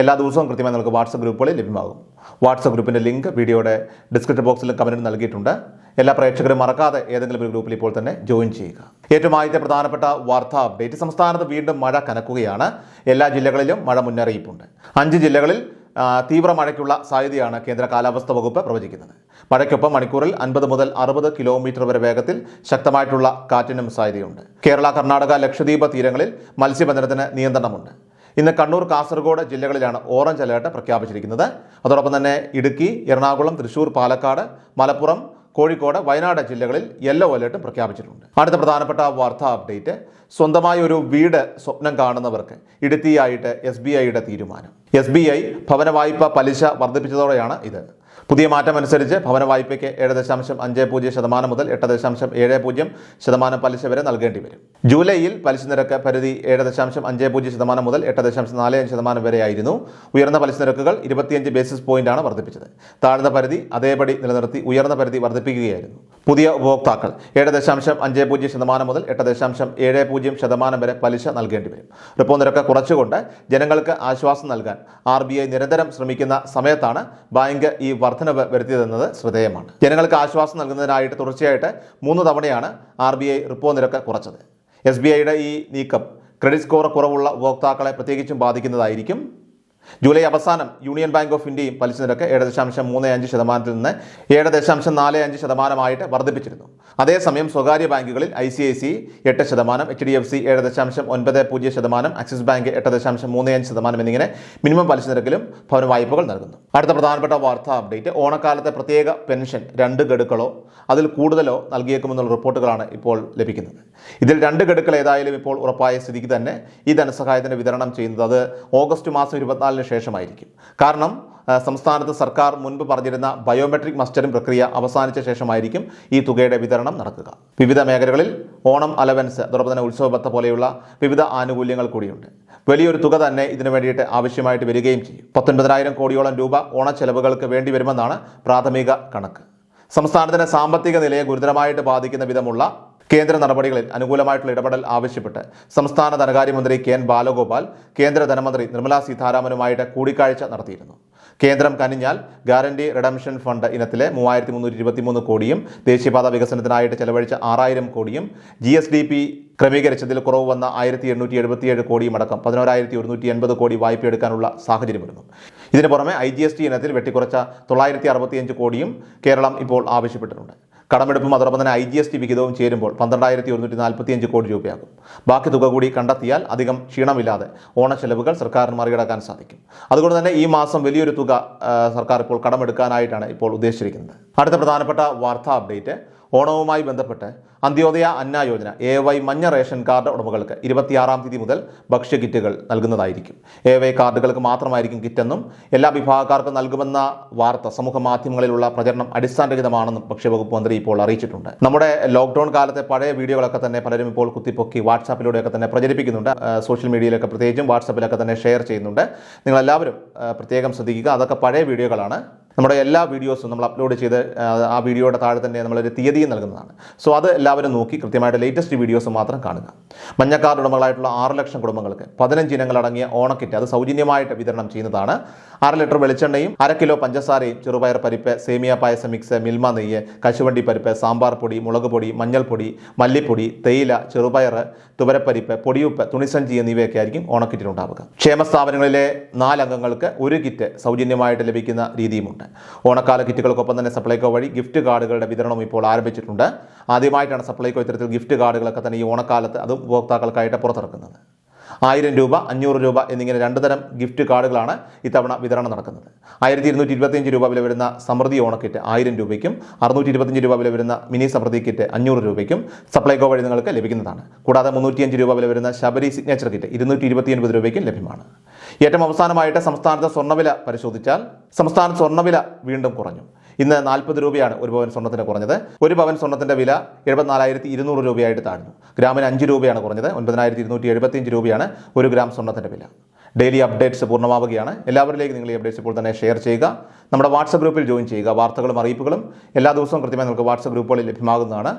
എല്ലാ ദിവസവും കൃത്യമായി നമുക്ക് വാട്സപ്പ് ഗ്രൂപ്പുകളിൽ ലഭ്യമാകും. വാട്സപ്പ് ഗ്രൂപ്പിന്റെ ലിങ്ക് വീഡിയോയുടെ ഡിസ്ക്രിപ്ഷൻ ബോക്സിൽ കമന്റിൽ നൽകിയിട്ടുണ്ട്. എല്ലാ പ്രേക്ഷകരും മറക്കാതെ ഏതെങ്കിലും ഒരു ഗ്രൂപ്പിൽ ഇപ്പോൾ തന്നെ ജോയിൻ ചെയ്യുക. ഏറ്റവും ആദ്യത്തെ പ്രധാനപ്പെട്ട വാർത്താ അപ്ഡേറ്റ്. സംസ്ഥാനത്ത് വീണ്ടും മഴ കനക്കുകയാണ്. എല്ലാ ജില്ലകളിലും മഴ മുന്നറിയിപ്പുണ്ട്. അഞ്ച് ജില്ലകളിൽ തീവ്ര മഴയ്ക്കുള്ള സാധ്യതയാണ് കേന്ദ്ര കാലാവസ്ഥാ വകുപ്പ് പ്രവചിക്കുന്നത്. മഴയ്ക്കൊപ്പം മണിക്കൂറിൽ അൻപത് മുതൽ അറുപത് കിലോമീറ്റർ വരെ വേഗത്തിൽ ശക്തമായിട്ടുള്ള കാറ്റിനും സാധ്യതയുണ്ട്. കേരള കർണാടക ലക്ഷദ്വീപ് തീരങ്ങളിൽ മത്സ്യബന്ധനത്തിന് നിയന്ത്രണമുണ്ട്. ഇന്ന് കണ്ണൂർ കാസർഗോഡ് ജില്ലകളിലാണ് ഓറഞ്ച് അലേർട്ട് പ്രഖ്യാപിച്ചിരിക്കുന്നത്. അതോടൊപ്പം തന്നെ ഇടുക്കി എറണാകുളം തൃശൂർ പാലക്കാട് മലപ്പുറം കോഴിക്കോട് വയനാട് ജില്ലകളിൽ യെല്ലോ അലേർട്ടും പ്രഖ്യാപിച്ചിട്ടുണ്ട്. അടുത്ത പ്രധാനപ്പെട്ട വാർത്താ അപ്ഡേറ്റ് സ്വന്തമായ ഒരു വീട് സ്വപ്നം കാണുന്നവർക്ക് ഇടുത്തിയായിട്ട് എസ് ബി ഐയുടെ തീരുമാനം. എസ് ബി ഐ ഭവന വായ്പ പലിശ വർദ്ധിപ്പിച്ചതോടെയാണ് ഇത്. പുതിയ മാറ്റം അനുസരിച്ച് ഭവന വായ്പയ്ക്ക് ഏഴ് ദശാംശം അഞ്ച് പൂജ്യം ശതമാനം മുതൽ എട്ട് ദശാംശം ഏഴ് പൂജ്യം ശതമാനം പലിശ വരെ നൽകേണ്ടി വരും. ജൂലൈയിൽ പലിശ നിരക്ക് പരിധി ഏഴ് ദശാംശം അഞ്ച് പൂജ്യം ശതമാനം മുതൽ എട്ട് ദശാംശം നാല് അഞ്ച് ശതമാനം വരെയായിരുന്നു ഉയർന്ന പലിശ നിരക്കുകൾ ഇരുപത്തിയഞ്ച് ബേസിസ് പോയിന്റാണ് വർദ്ധിപ്പിച്ചത്. താഴ്ന്ന പരിധി അതേപടി നിലനിർത്തി ഉയർന്ന പരിധി വർദ്ധിപ്പിക്കുകയായിരുന്നു. പുതിയ ഉപഭോക്താക്കൾ. ഏഴ് ദശാംശം അഞ്ച് പൂജ്യം ശതമാനം മുതൽ എട്ട് ദശാംശം ഏഴ് പൂജ്യം ശതമാനം വരെ പലിശ നൽകേണ്ടി വരും. റിപ്പോ നിരക്ക് കുറച്ചുകൊണ്ട് ജനങ്ങൾക്ക് ആശ്വാസം നൽകാൻ ആർ ബി ഐ നിരന്തരം ശ്രമിക്കുന്ന സമയത്താണ് ബാങ്ക് ഈ വർധനവ് വരുത്തിയതെന്നത് ശ്രദ്ധേയമാണ്. ജനങ്ങൾക്ക് ആശ്വാസം നൽകുന്നതിനായിട്ട് തുടർച്ചയായിട്ട് മൂന്ന് തവണയാണ് ആർ ബി ഐ റിപ്പോ നിരക്ക് കുറച്ചത്. എസ് ബി ഐയുടെ ഈ നീക്കം ക്രെഡിറ്റ് സ്കോർ കുറവുള്ള ഉപഭോക്താക്കളെ പ്രത്യേകിച്ചും ബാധിക്കുന്നതായിരിക്കും. ജൂലൈ അവസാനം യൂണിയൻ ബാങ്ക് ഓഫ് ഇന്ത്യയും പലിശ നിരക്ക് ഏഴ് ദശാംശം മൂന്ന് അഞ്ച് ശതമാനത്തിൽ നിന്ന് ഏഴ് ദശാംശം നാല് അഞ്ച് ശതമാനമായിട്ട് വർദ്ധിപ്പിച്ചിരുന്നു. അതേസമയം സ്വകാര്യ ബാങ്കുകളിൽ ഐ സി ഐ സി എട്ട് ശതമാനം എച്ച് ഡി എഫ് സി ഏഴ് ദശാംശം ഒൻപത് പൂജ്യം ശതമാനം ആക്സിസ് ബാങ്ക് എട്ട് ദശാംശം മൂന്ന് അഞ്ച് ശതമാനം എന്നിങ്ങനെ മിനിമം പലിശ നിരക്കിലും ഭവന വായ്പകൾ നൽകുന്നു. അടുത്ത പ്രധാനപ്പെട്ട വാർത്താ അപ്ഡേറ്റ് ഓണക്കാലത്തെ പ്രത്യേക പെൻഷൻ രണ്ട് ഗഡുക്കളോ അതിൽ കൂടുതലോ നൽകിയേക്കുമെന്നുള്ള റിപ്പോർട്ടുകളാണ് ഇപ്പോൾ ലഭിക്കുന്നത്. ഇതിൽ രണ്ട് ഗഡുക്കൾ ഏതായാലും ഇപ്പോൾ ഉറപ്പായ സ്ഥിതിക്ക് തന്നെ ഈ ധനസഹായത്തിന് വിതരണം ചെയ്യുന്നത് അത് ഓഗസ്റ്റ് മാസം ഇരുപത്തിനാലിന് ശേഷമായിരിക്കും. കാരണം സംസ്ഥാനത്ത് സർക്കാർ മുൻപ് പറഞ്ഞിരുന്ന ബയോമെട്രിക് മസ്റ്ററിംഗ് പ്രക്രിയ അവസാനിച്ച ശേഷമായിരിക്കും ഈ തുകയുടെ വിതരണം നടക്കുക. വിവിധ മേഖലകളിൽ ഓണം അലവൻസ് അതോടൊപ്പം തന്നെ ഉത്സവബത്ത പോലെയുള്ള വിവിധ ആനുകൂല്യങ്ങൾ കൂടിയുണ്ട്. വലിയൊരു തുക തന്നെ ഇതിനു വേണ്ടിയിട്ട് ആവശ്യമായിട്ട് വരികയും ചെയ്യും. പത്തൊൻപതിനായിരം കോടിയോളം രൂപ ഓണച്ചെലവുകൾക്ക് വേണ്ടി വരുമെന്നാണ് പ്രാഥമിക കണക്ക്. സംസ്ഥാനത്തിന്റെ സാമ്പത്തിക നിലയെ ഗുരുതരമായിട്ട് ബാധിക്കുന്ന വിധമുള്ള കേന്ദ്ര നടപടികളിൽ അനുകൂലമായിട്ടുള്ള ഇടപെടൽ ആവശ്യപ്പെട്ട് സംസ്ഥാന ധനകാര്യമന്ത്രി കെ എൻ ബാലഗോപാൽ കേന്ദ്ര ധനമന്ത്രി നിർമ്മലാ സീതാരാമനുമായിട്ട് കൂടിക്കാഴ്ച നടത്തിയിരുന്നു. കേന്ദ്രം കനിഞ്ഞാൽ ഗ്യാരണ്ടി റിഡംഷൻ ഫണ്ട് ഇനത്തിലെ മൂവായിരത്തി മുന്നൂറ്റി ഇരുപത്തിമൂന്ന് കോടിയും ദേശീയപാത വികസനത്തിനായിട്ട് ചെലവഴിച്ച ആറായിരം കോടിയും ജി എസ് ഡി പി ക്രമീകരിച്ചതിൽ കുറവ് വന്ന ആയിരത്തി എണ്ണൂറ്റി എഴുപത്തിയേഴ് കോടിയും അടക്കം പതിനോരായിരത്തി ഒരുന്നൂറ്റി എൺപത് കോടി വായ്പ എടുക്കാനുള്ള സാഹചര്യം വരുന്നു. ഇതിന് പുറമെ ഐ ജി എസ് ടി ഇനത്തിൽ വെട്ടിക്കുറച്ച തൊള്ളായിരത്തി അറുപത്തിയഞ്ച് കോടിയും കേരളം ഇപ്പോൾ ആവശ്യപ്പെട്ടിട്ടുണ്ട്. കടമെടുപ്പും അതോടൊപ്പം തന്നെ ഐ ജി എസ് ടി വിഹിതവും ചേരുമ്പോൾ പന്ത്രണ്ടായിരത്തി ഒരുന്നൂറ്റി നാൽപ്പത്തിയഞ്ച് കോടി രൂപയാകും. ബാക്കി തുക കൂടി കണ്ടെത്തിയാൽ അധികം ക്ഷീണമില്ലാതെ ഓണച്ചെലവുകൾ സർക്കാരിന് മറികടക്കാൻ സാധിക്കും. അതുകൊണ്ട് തന്നെ ഈ മാസം വലിയൊരു തുക സർക്കാർ ഇപ്പോൾ കടമെടുക്കാനായിട്ടാണ് ഇപ്പോൾ ഉദ്ദേശിച്ചിരിക്കുന്നത്. അടുത്ത പ്രധാനപ്പെട്ട വാർത്താ അപ്ഡേറ്റ് ഓണവുമായി ബന്ധപ്പെട്ട് അന്ത്യോദയ അന്ന യോജന എ വൈ മഞ്ഞ റേഷൻ കാർഡ് ഉടമകൾക്ക് ഇരുപത്തിയാറാം തീയതി മുതൽ ഭക്ഷ്യക്കിറ്റുകൾ നൽകുന്നതായിരിക്കും. എ വൈ കാർഡുകൾക്ക് മാത്രമായിരിക്കും കിറ്റെന്നും എല്ലാ വിഭാഗക്കാർക്കും നൽകുമെന്ന വാർത്ത സമൂഹ മാധ്യമങ്ങളിലുള്ള പ്രചരണം അടിസ്ഥാനരഹിതമാണെന്നും ഭക്ഷ്യവകുപ്പ് മന്ത്രി ഇപ്പോൾ അറിയിച്ചിട്ടുണ്ട്. നമ്മുടെ ലോക്ക്ഡൌൺ കാലത്തെ പഴയ വീഡിയോകളൊക്കെ തന്നെ പലരും ഇപ്പോൾ കുത്തിപ്പൊക്കി വാട്സാപ്പിലൂടെയൊക്കെ തന്നെ പ്രചരിപ്പിക്കുന്നുണ്ട്. സോഷ്യൽ മീഡിയയിലൊക്കെ പ്രത്യേകിച്ചും വാട്സാപ്പിലൊക്കെ തന്നെ ഷെയർ ചെയ്യുന്നുണ്ട്. നിങ്ങളെല്ലാവരും പ്രത്യേകം ശ്രദ്ധിക്കുക. അതൊക്കെ പഴയ വീഡിയോകളാണ്. നമ്മുടെ എല്ലാ വീഡിയോസും നമ്മൾ അപ്ലോഡ് ചെയ്ത് ആ, വീഡിയോയുടെ താഴെ തന്നെ നമ്മളൊരു തീയതിയും നൽകുന്നതാണ്. സോ അത് എല്ലാവരും നോക്കി കൃത്യമായിട്ട് ലേറ്റസ്റ്റ് വീഡിയോസ് മാത്രം കാണുക. മഞ്ഞക്കാർഡ് ഉടമകളായിട്ടുള്ള ആറ് ലക്ഷം കുടുംബങ്ങൾക്ക് പതിനഞ്ച് ഇനങ്ങളടങ്ങിയ ഓണക്കിറ്റ് അത് സൗജന്യമായിട്ട് വിതരണം ചെയ്യുന്നതാണ്. അര ലിറ്റർ വെളിച്ചെണ്ണയും അര കിലോ പഞ്ചസാരയും ചെറുപയർ പരിപ്പ് സേമിയ പായസം മിക്സ് മിൽമ നെയ്യ് കശുവണ്ടി പരിപ്പ് സാമ്പാർ പൊടി മുളക് പൊടി മഞ്ഞൾപ്പൊടി മല്ലിപ്പൊടി തേയില ചെറുപയർ തുവരപ്പരിപ്പ് പൊടിയുപ്പ് തുണിസഞ്ചി എന്നിവയൊക്കെ ആയിരിക്കും ഓണക്കിറ്റിനുണ്ടാവുക ക്ഷേമ സ്ഥാപനങ്ങളിലെ നാലംഗങ്ങൾക്ക് ഒരു കിറ്റ് സൗജന്യമായിട്ട് ലഭിക്കുന്ന രീതിയുമുണ്ട്. ഓണക്കാല കിറ്റുകൾക്കൊപ്പം തന്നെ സപ്ലൈകോ വഴി ഗിഫ്റ്റ് കാർഡുകളുടെ വിതരണം ഇപ്പോൾ ആരംഭിച്ചിട്ടുണ്ട്. ആദ്യമായിട്ടാണ് സപ്ലൈകോ ഇത്തരത്തിൽ ഗിഫ്റ്റ് കാർഡുകളൊക്കെ തന്നെ ഈ ഓണക്കാലത്ത് അത് ഉപഭോക്താക്കൾക്കായിട്ട് പുറത്തിറക്കുന്നത്. ആയിരം രൂപ അഞ്ഞൂറ് രൂപ എന്നിങ്ങനെ രണ്ട് തരം ഗിഫ്റ്റ് കാർഡുകളാണ് ഇത്തവണ വിതരണം നടക്കുന്നത്. ആയിരത്തി ഇരുന്നൂറ്റി ഇരുപത്തിയഞ്ച് രൂപ വില വരുന്ന സമൃദ്ധി ഓണക്കിറ്റ് ആയിരം രൂപയ്ക്കും അറുന്നൂറ്റി ഇരുപത്തിയഞ്ച് രൂപ വില വരുന്ന മിനി സമൃദ്ധി കിറ്റ് അഞ്ഞൂറ് രൂപയ്ക്കും സപ്ലൈകോ വഴി നിങ്ങൾക്ക് ലഭിക്കുന്നതാണ്. കൂടാതെ മുന്നൂറ്റിയഞ്ച് രൂപ വില വരുന്ന ശബരി സിഗ്നേച്ചർ കിറ്റ് ഇരുന്നൂറ്റി ഇരുപത്തിയൊൻപത് രൂപയ്ക്കും ലഭ്യമാണ്. ഏറ്റവും അവസാനമായിട്ട് സംസ്ഥാനത്തെ സ്വർണവില പരിശോധിച്ചാൽ സംസ്ഥാന സ്വർണവില വീണ്ടും കുറഞ്ഞു. ഇന്ന് നാൽപ്പത് രൂപയാണ് ഒരു പവൻ സ്വർണത്തിന് കുറഞ്ഞത്. ഒരു പവൻ സ്വർണത്തിന്റെ വില എഴുപത്തിനാലായിരത്തി ഇരുന്നൂറ് രൂപയായിട്ട് താഴ്ന്നു. ഗ്രാമിന് അഞ്ച് രൂപയാണ് കുറഞ്ഞത്. ഒൻപതിനായിരത്തി ഇരുന്നൂറ്റി എഴുപത്തിയഞ്ച് രൂപയാണ് ഒരു ഗ്രാം സ്വർണത്തിന്റെ വില. ഡെയിലി അപ്ഡേറ്റ്സ് പൂർണമാവുകയാണ്. എല്ലാവരിലേക്കും നിങ്ങൾ ഈ അപ്ഡേറ്റ്സ് ഇപ്പോൾ തന്നെ ഷെയർ ചെയ്യുക. നമ്മുടെ വാട്സപ്പ് ഗ്രൂപ്പിൽ ജോയിൻ ചെയ്യുക. വാർത്തകളും അറിയിപ്പുകളും എല്ലാ ദിവസവും കൃത്യമായി നിങ്ങൾക്ക് വാട്സപ്പ് ഗ്രൂപ്പുകളിൽ ലഭ്യമാകുന്നതാണ്.